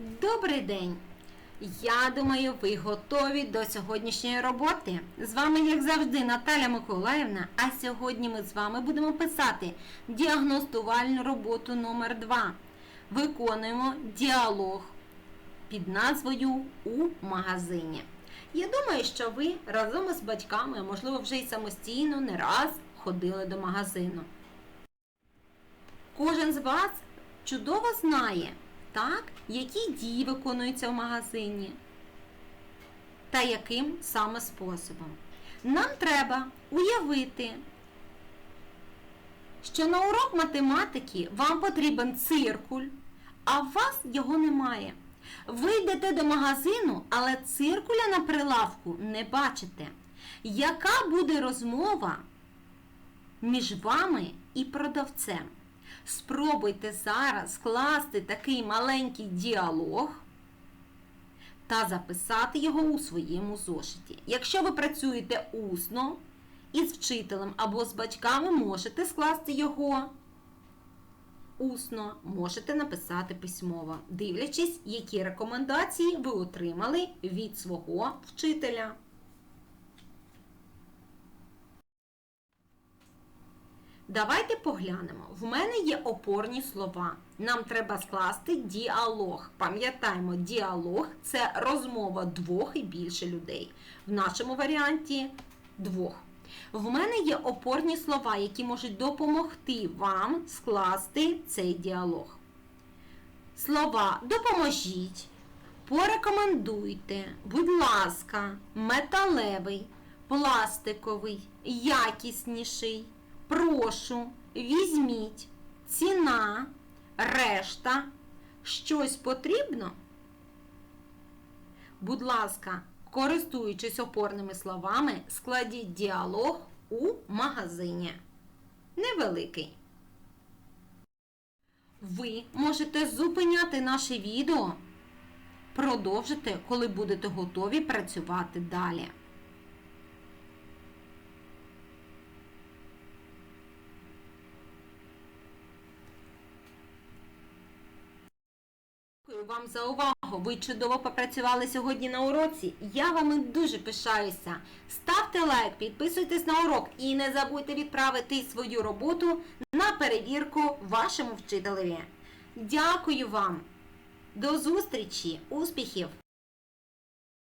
Добрий день! Я думаю, ви готові до сьогоднішньої роботи. З вами, як завжди, Наталя Миколаївна. А сьогодні ми з вами будемо писати діагностувальну роботу номер 2 Виконуємо діалог під назвою У магазині. Я думаю, що ви разом із батьками, а можливо вже й самостійно не раз ходили до магазину. Кожен з вас чудово знає, так, які дії виконуються в магазині та яким саме способом. Нам треба уявити, що на урок математики вам потрібен циркуль, а у вас його немає. Ви йдете до магазину, але циркуля на прилавку не бачите. Яка буде розмова між вами і продавцем? Спробуйте зараз скласти такий маленький діалог та записати його у своєму зошиті. Якщо ви працюєте усно із вчителем або з батьками, можете скласти його усно, можете написати письмово, дивлячись, які рекомендації ви отримали від свого вчителя. Давайте поглянемо. В мене є опорні слова. Нам треба скласти діалог. Пам'ятаємо, діалог це розмова двох і більше людей. В нашому варіанті двох. В мене є опорні слова, які можуть допомогти вам скласти цей діалог. Слова допоможіть, порекомендуйте, будь ласка, металевий, пластиковий, якісніший прошу, візьміть, ціна, решта, щось потрібно? Будь ласка, користуючись опорними словами, складіть діалог у магазині. Невеликий. Ви можете зупиняти наше відео, продовжити, коли будете готові працювати далі. Дякую вам за увагу. Ви чудово попрацювали сьогодні на уроці. Я вами дуже пишаюся. Ставте лайк, підписуйтесь на урок і не забудьте відправити свою роботу на перевірку вашому вчителеві. Дякую вам. До зустрічі, успіхів!